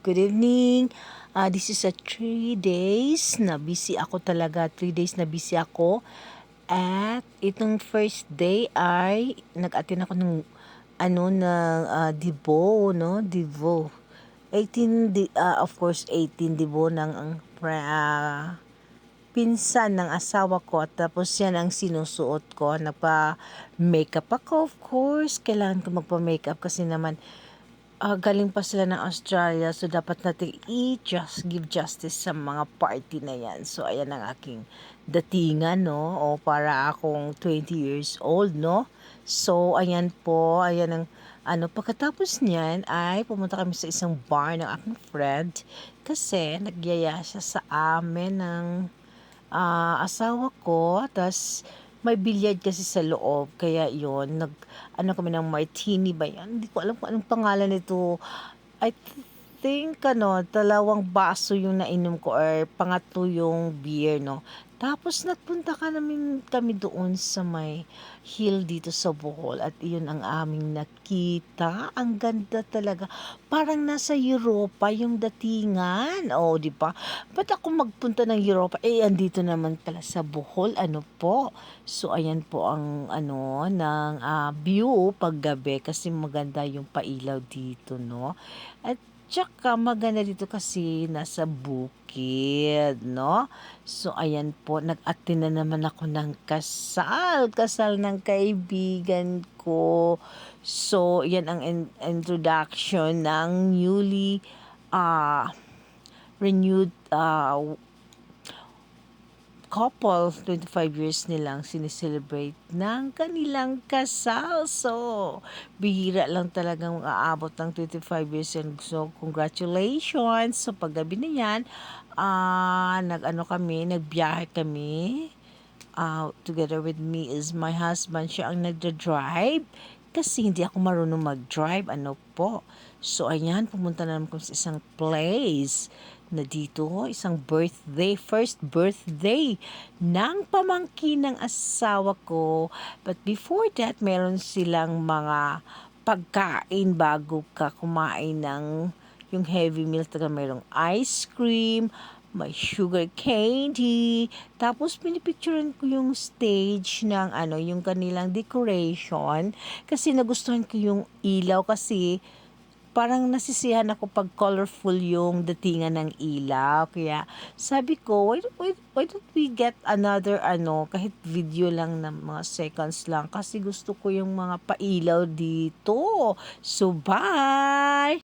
Good evening. Ah, this is a three days na busy ako talaga. Three days na busy ako. At itong first day ay nag-attend ako ng ano na ah, Divo, no? Divo. 18 di, ah, of course 18 Divo ng ang ah, pinsan ng asawa ko tapos yan ang sinusuot ko nagpa-makeup ako of course kailangan ko magpa-makeup kasi naman ah, galing pa sila ng Australia so dapat natin i-just give justice sa mga party na yan. So ayan ang aking datingan no? O para akong 20 years old no? So ayan po ayan ang ano pagkatapos niyan ay pumunta kami sa isang bar ng aking friend kasi nagyaya siya sa amin ng ah, asawa ko. Tas may bilyard kasi sa loob. Kaya yon nag ano kami ng martini ba yan? Hindi ko alam kung anong pangalan nito. I think ano dalawang baso yung nainom ko or pangatlo yung beer no? Tapos nagpunta ka namin kami doon sa may hill dito sa Bohol at iyon ang aming nakita. Ang ganda talaga. Parang nasa Europa yung datingan. Oh di ba? Ba't ako magpunta ng Europa? Eh andito naman pala sa Bohol. Ano po? So, ayan po ang ano, ng ah, view paggabi kasi maganda yung pailaw dito, no? At tsaka maganda dito kasi nasa bukid, no? So, ayan po, nag-attend na naman ako ng kasal, kasal ng kaibigan ko. So, yan ang in- introduction ng newly ah renewed ah couple, 25 years nilang sineselebrate ng kanilang kasal. So, bihira lang talagang aabot ng 25 years. And so, congratulations. So, paggabi na yan, ah nag-ano kami, nagbiyahe kami. Ah, together with me is my husband. Siya ang nagda-drive. Kasi hindi ako marunong mag-drive. Ano po? So, ayan, pumunta na naman kami sa isang place na dito, isang birthday, first birthday ng pamangkin ng asawa ko. But before that, meron silang mga pagkain bago ka kumain ng yung heavy meal. Talaga mayroong ice cream, may sugar candy. Tapos pinipicturean ko yung stage ng ano, yung kanilang decoration. Kasi nagustuhan ko yung ilaw kasi parang nasisiyahan ako pag colorful yung datingan ng ilaw. Kaya sabi ko, why, why, why don't we get another ano, kahit video lang ng mga seconds lang. Kasi gusto ko yung mga pailaw dito. So, bye!